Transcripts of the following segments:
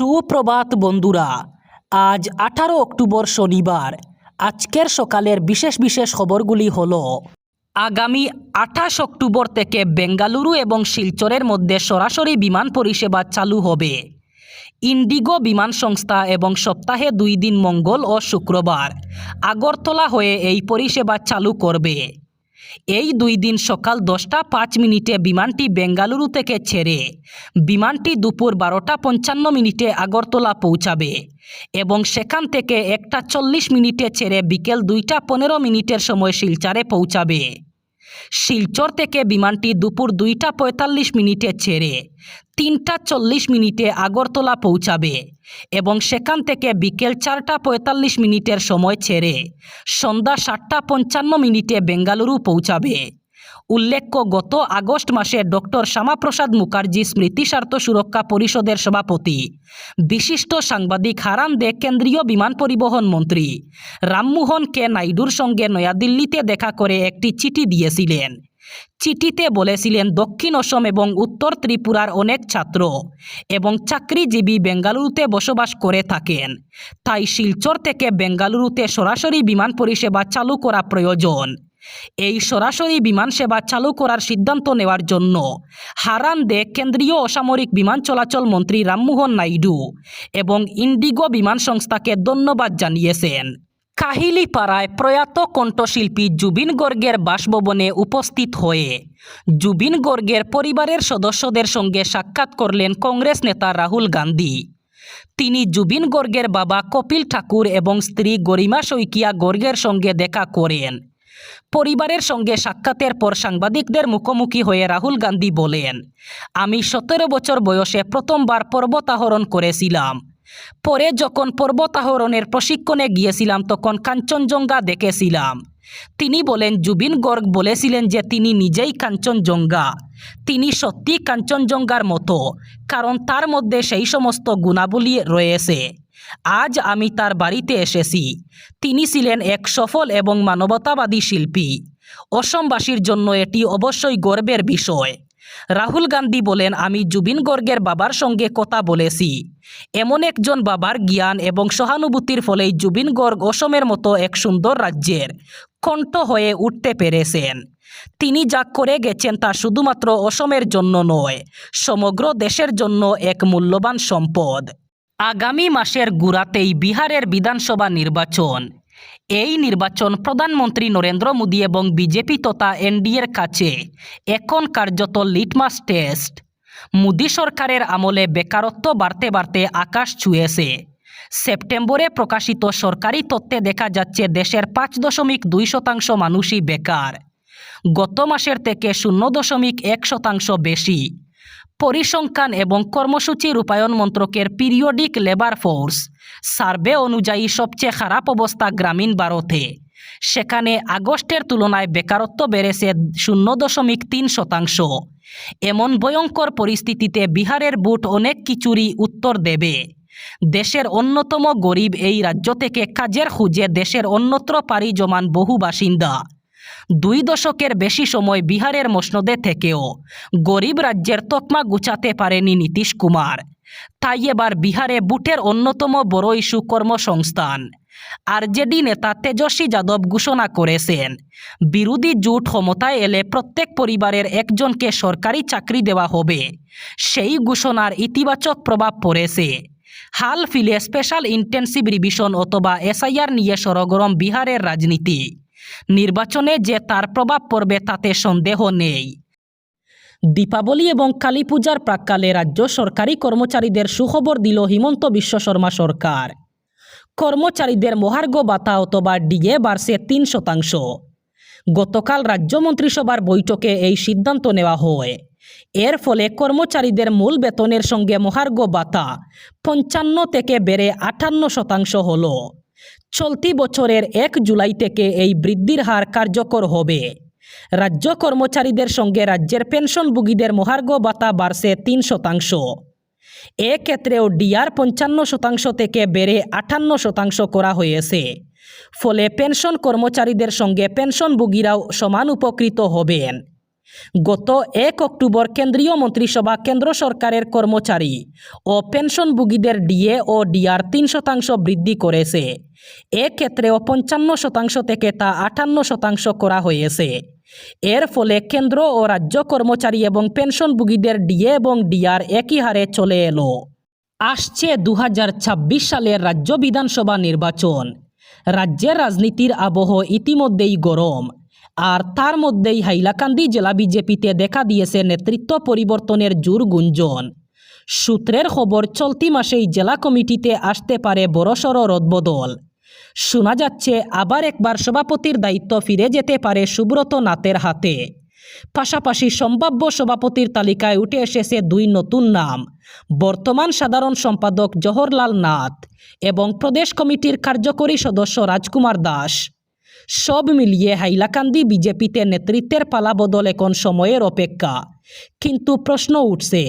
সুপ্রভাত বন্ধুরা, আজ আঠারো অক্টোবর শনিবার। আজকের সকালের বিশেষ বিশেষ খবরগুলি হল, আগামী আঠাশ অক্টোবর থেকে বেঙ্গালুরু এবং শিলচরের মধ্যে সরাসরি বিমান পরিষেবা চালু হবে। ইন্ডিগো বিমান সংস্থা এবং সপ্তাহে দুই দিন মঙ্গল ও শুক্রবার আগরতলা হয়ে এই পরিষেবা চালু করবে। এই দুই দিন সকাল দশটা পাঁচ মিনিটে বিমানটি বেঙ্গালুরু থেকে ছেড়ে বিমানটি দুপুর বারোটা পঞ্চান্ন মিনিটে আগরতলা পৌঁছাবে এবং সেখান থেকে একটা চল্লিশ মিনিটে ছেড়ে বিকেল দুইটা পনেরো মিনিটের সময় শিলচারে পৌঁছাবে। শিলচর থেকে বিমানটি দুপুর দুইটা পঁয়তাল্লিশ মিনিটে ছেড়ে তিনটা চল্লিশ মিনিটে আগরতলা পৌঁছাবে এবং সেখান থেকে বিকেল চারটা পঁয়তাল্লিশ মিনিটের সময় ছেড়ে সন্ধ্যা সাতটা পঞ্চান্ন মিনিটে বেঙ্গালুরু পৌঁছাবে। উল্লেখ্য গত আগস্ট মাসে ডক্টর শ্যামাপ্রসাদ মুখার্জি স্মৃতিস্বার্থ সুরক্ষা পরিষদের সভাপতি। বিশিষ্ট সাংবাদিক হারান দে কেন্দ্রীয় বিমান পরিবহন মন্ত্রী রামমোহন কে নাইডুর সঙ্গে নয়াদিল্লিতে দেখা করে একটি চিঠি দিয়েছিলেন। চিঠিতে বলেছিলেন, দক্ষিণ অসম এবং উত্তর ত্রিপুরার অনেক ছাত্র এবং চাকরিজীবী বেঙ্গালুরুতে বসবাস করে থাকেন। তাই শিলচর থেকে বেঙ্গালুরুতে সরাসরি বিমান পরিষেবা চালু করা প্রয়োজন। এই সরাসরি বিমান সেবা চালু করার সিদ্ধান্ত নেওয়ার জন্য হারান দে কেন্দ্রীয় অসামরিক বিমান চলাচল মন্ত্রী রামমোহন নাইডু এবং ইন্ডিগো বিমান সংস্থাকে ধন্যবাদ জানিয়েছেন। কাহিলিপাড়ায় প্রয়াত কণ্ঠশিল্পী জুবিন গর্গের বাসভবনে উপস্থিত হয়ে জুবিন গর্গের পরিবারের সদস্যদের সঙ্গে সাক্ষাৎ করলেন কংগ্রেস নেতা রাহুল গান্ধী। তিনি জুবিন গর্গের বাবা কপিল ঠাকুর এবং স্ত্রী গরিমা শইকিয়া গর্গের সঙ্গে দেখা করেন। পরিবারের সঙ্গে সাক্ষাতের পর সাংবাদিকদের মুখোমুখি হয়ে রাহুল গান্ধী বলেন, আমি সতেরো বছর বয়সে প্রথমবার পর্বতারোহণ করেছিলাম। পরে যখন পর্বতারোহণের প্রশিক্ষণে গিয়েছিলাম, তখন কাঞ্চনজঙ্ঘা দেখেছিলাম। তিনি বলেন, জুবিন গর্গ বলেছিলেন যে তিনি নিজেই কাঞ্চনজঙ্ঘা। তিনি সত্যি কাঞ্চনজঙ্ঘার মতো, কারণ তার মধ্যে সেই সমস্ত গুণাবলী রয়েছে। আজ আমি তার বাড়িতে এসেছি। তিনি ছিলেন এক সফল এবং মানবতাবাদী শিল্পী। অসমবাসীর জন্য এটি অবশ্যই গর্বের বিষয়। রাহুল গান্ধী বলেন, আমি জুবিন গর্গের বাবার সঙ্গে কথা বলেছি। এমন একজন বাবার জ্ঞান এবং সহানুভূতির ফলেই জুবিন গর্গ অসমের মতো এক সুন্দর রাজ্যের কণ্ঠ হয়ে উঠতে পেরেছেন। তিনি যা করে গেছেন তা শুধুমাত্র অসমের জন্য নয়, সমগ্র দেশের জন্য এক মূল্যবান সম্পদ। আগামী মাসের গুড়াতেই বিহারের বিধানসভা নির্বাচন। এই নির্বাচন প্রধানমন্ত্রী নরেন্দ্র মোদী এবং বিজেপি তথা এনডিএর কাছে এখন কার্যত লিটমাস টেস্ট। মোদী সরকারের আমলে বেকারত্ব বাড়তে বাড়তে আকাশ ছুঁয়েছে। সেপ্টেম্বরে প্রকাশিত সরকারি তথ্যে দেখা যাচ্ছে দেশের পাঁচ দশমিক দুই শতাংশ মানুষই বেকার। গত মাসের থেকে শূন্য দশমিক এক শতাংশ বেশি। পরিসংখ্যান এবং কর্মসূচি রূপায়ণ মন্ত্রকের পিরিয়ডিক লেবার ফোর্স। সার্ভে অনুযায়ী সবচেয়ে খারাপ অবস্থা গ্রামীণ ভারতে। সেখানে আগস্টের তুলনায় বেকারত্ব বেড়েছে শূন্য দশমিক তিন শতাংশ। এমন ভয়ঙ্কর পরিস্থিতিতে বিহারের বুট অনেক কিছুরই উত্তর দেবে। দেশের অন্যতম গরিব এই রাজ্য থেকে কাজের খুঁজে দেশের অন্যত্র পাড়ি জমান বহু বাসিন্দা। দুই দশকের বেশি সময় বিহারের মসনদে থেকেও। গরিব রাজ্যের তকমা গুছাতে পারেনি নীতিশ কুমার। তাই এবার বিহারে বুটের অন্যতম বড় ইস্যু কর্মসংস্থান আরজেডি নেতা তেজস্বী যাদব ঘোষণা করেছেন, বিরোধী জোট ক্ষমতায় এলে প্রত্যেক পরিবারের একজনকে সরকারি চাকরি দেওয়া হবে। সেই ঘোষণার ইতিবাচক প্রভাব পড়েছে। হাল ফিলে স্পেশাল ইন্টেন্সিভ রিভিশন অথবা এসআইআর নিয়ে সরগরম বিহারের রাজনীতি। নির্বাচনে যে তার প্রভাব পড়বে তাতে সন্দেহ নেই। দীপাবলি এবং কালী পূজার প্রাককালে রাজ্য সরকারি কর্মচারীদের সুখবর দিল হিমন্ত বিশ্ব শর্মা সরকার। কর্মচারীদের মহার্ঘ ভাতা অথবা ডিএ বাড়ছে তিন শতাংশ। গতকাল রাজ্য মন্ত্রিসভার বৈঠকে এই সিদ্ধান্ত নেওয়া হয়। এর ফলে কর্মচারীদের মূল বেতনের সঙ্গে মহার্ঘ ভাতা পঞ্চান্ন থেকে বেড়ে আটান্ন শতাংশ হলো। চলতি বছরের এক জুলাই থেকে এই বৃদ্ধির হার কার্যকর হবে। রাজ্য কর্মচারীদের সঙ্গে রাজ্যের পেনশনভোগীদের মহার্ঘ ভাতা বাড়ছে তিন শতাংশ। এক্ষেত্রেও ডিআর পঞ্চান্ন শতাংশ থেকে বেড়ে আটান্ন শতাংশ করা হয়েছে। ফলে পেনশন কর্মচারীদের সঙ্গে পেনশনভোগীরাও সমান উপকৃত হবেন। গত এক অক্টোবর কেন্দ্রীয় মন্ত্রিসভা কেন্দ্র সরকারের কর্মচারী ও পেনশনভোগীদের ডিএ ও ডিআর তিন শতাংশ বৃদ্ধি করেছে। এক্ষেত্রেও পঞ্চান্ন শতাংশ থেকে তা আটান্ন শতাংশ করা হয়েছে। এর ফলে কেন্দ্র ও রাজ্য কর্মচারী এবং পেনশনভোগীদের ডিএ এবং ডিআর একই হারে চলে এলো। আসছে দু হাজার ছাব্বিশ সালের রাজ্য বিধানসভা নির্বাচন। রাজ্যের রাজনীতির আবহ ইতিমধ্যেই গরম। আর তার মধ্যেই হাইলাকান্দি জেলা বিজেপিতে দেখা দিয়েছে নেতৃত্ব পরিবর্তনের জোর গুঞ্জন। সূত্রের খবর, চলতি মাসেই জেলা কমিটিতে আসতে পারে বড়সড় রদবদল। শোনা যাচ্ছে, আবার একবার সভাপতির দায়িত্ব ফিরে যেতে পারে সুব্রত নাথের হাতে। পাশাপাশি সম্ভাব্য সভাপতির তালিকায় উঠে এসেছে দুই নতুন নাম, বর্তমান সাধারণ সম্পাদক জওহরলাল নাথ এবং প্রদেশ কমিটির কার্যকরী সদস্য রাজকুমার দাস। সব মিলিয়ে হাইলাকান্দি বিজেপিতে নেতৃত্বের পালাবদল এখন সময়ের অপেক্ষা। কিন্তু প্রশ্ন উঠছে,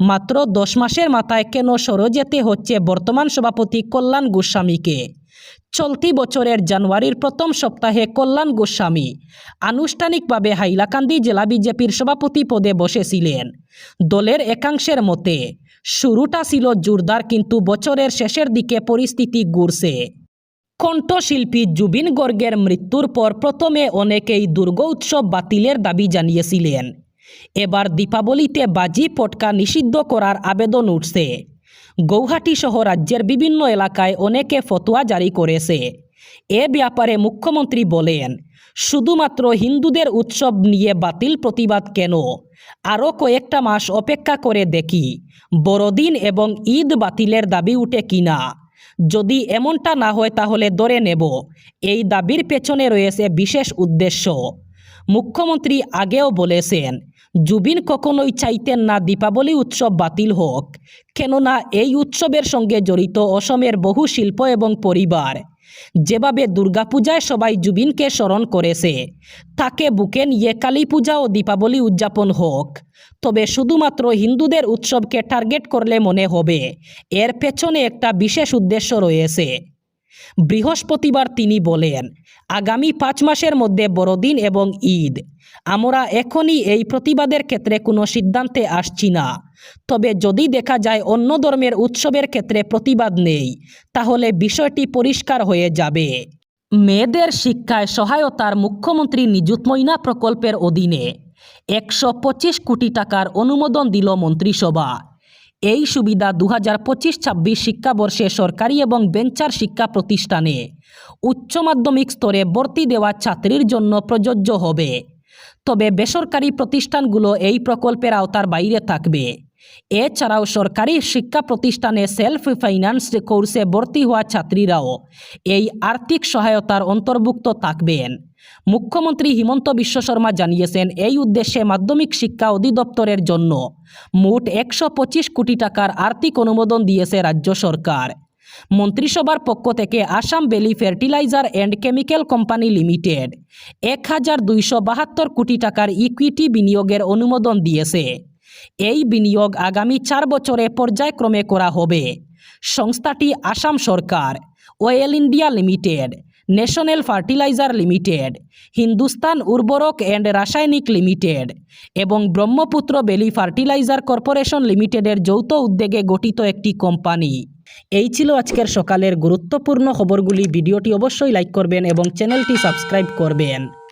মাত্র দশ মাসের মাথায় কেন সরে যেতে হচ্ছে বর্তমান সভাপতি কল্যাণ গোস্বামীকে? চলতি বছরের জানুয়ারির প্রথম সপ্তাহে কল্যাণ গোস্বামী আনুষ্ঠানিকভাবে হাইলাকান্দি জেলা বিজেপির সভাপতি পদে বসেছিলেন। দলের একাংশের মতে, শুরুটা ছিল জোরদার কিন্তু বছরের শেষের দিকে পরিস্থিতি ঘুরছে কণ্ঠশিল্পী জুবিন গর্গের মৃত্যুর পর প্রথমে অনেকেই দুর্গা উৎসব বাতিলের দাবি জানিয়েছিলেন। এবার দীপাবলিতে বাজি পটকা নিষিদ্ধ করার আবেদন উঠছে। গৌহাটি সহ রাজ্যের বিভিন্ন এলাকায় অনেকে ফতোয়া জারি করেছে। এ ব্যাপারে মুখ্যমন্ত্রী বলেন, শুধুমাত্র হিন্দুদের উৎসব নিয়ে বাতিল প্রতিবাদ কেন? আরও কয়েকটা মাস অপেক্ষা করে দেখি, বড়দিন এবং ঈদ বাতিলের দাবি উঠে কিনা? যদি এমনটা না হয় তাহলে দরে নেব। এই দাবির পেছনে রয়েছে বিশেষ উদ্দেশ্য। মুখ্যমন্ত্রী আগেও বলেছেন, জুবিন কখনোই চাইতেন না দীপাবলি উৎসব বাতিল হোক। কেননা এই উৎসবের সঙ্গে জড়িত অসমের বহু শিল্প এবং পরিবার যেভাবে দুর্গাপূজায় সবাই জুবিনকে স্মরণ করেছে, তাকে বুকে নিয়ে কালী পূজা ও দীপাবলি উদযাপন হোক। তবে শুধুমাত্র হিন্দুদের উৎসবকে টার্গেট করলে মনে হবে, এর পেছনে একটা বিশেষ উদ্দেশ্য রয়েছে। বৃহস্পতিবার তিনি বলেন, আগামী পাঁচ মাসের মধ্যে বড়দিন এবং ঈদ। আমরা এখনই এই প্রতিবাদের ক্ষেত্রে কোনো সিদ্ধান্তে আসছি না। তবে যদি দেখা যায় অন্য ধর্মের উৎসবের ক্ষেত্রে প্রতিবাদ নেই, তাহলে বিষয়টি পরিষ্কার হয়ে যাবে। মেয়েদের শিক্ষায় সহায়তার মুখ্যমন্ত্রী নিযুত ময়না প্রকল্পের অধীনে একশো পঁচিশ কোটি টাকার অনুমোদন দিল মন্ত্রিসভা। এই সুবিধা দু হাজার পঁচিশ ছাব্বিশ শিক্ষাবর্ষে সরকারি এবং বেঞ্চার শিক্ষা প্রতিষ্ঠানে উচ্চ মাধ্যমিক স্তরে ভর্তি দেওয়া ছাত্রীর জন্য প্রযোজ্য হবে। তবে বেসরকারি প্রতিষ্ঠানগুলো এই প্রকল্পের আওতার বাইরে থাকবে। এছাড়াও সরকারি শিক্ষা প্রতিষ্ঠানে সেলফ ফাইন্যান্স কোর্সে ভর্তি হওয়া ছাত্রীরাও এই আর্থিক সহায়তার অন্তর্ভুক্ত থাকবেন। মুখ্যমন্ত্রী হিমন্ত বিশ্ব শর্মা জানিয়েছেন, এই উদ্দেশ্যে মাধ্যমিক শিক্ষা অধিদপ্তরের জন্য মোট একশো পঁচিশ কোটি টাকার আর্থিক অনুমোদন দিয়েছে রাজ্য সরকার। মন্ত্রিসভার পক্ষ থেকে Assam valley fertiliser and chemical company limited এক হাজার দুইশো বাহাত্তর কোটি টাকার ইকুইটি বিনিয়োগের অনুমোদন দিয়েছে। এই বিনিয়োগ আগামী চার বছরে পর্যায়ক্রমে করা হবে। সংস্থাটি আসাম সরকার, oil India limited, national fertiliser limited, Hindustan Urvarak and রাসায়নিক লিমিটেড এবং ব্রহ্মপুত্র বেলি ফার্টিলাইজার কর্পোরেশন লিমিটেডের যৌথ উদ্যোগে গঠিত একটি কোম্পানি। এই ছিল আজকের সকালের গুরুত্বপূর্ণ খবরগুলি। ভিডিওটি অবশ্যই লাইক করবেন এবং চ্যানেলটি সাবস্ক্রাইব করবেন।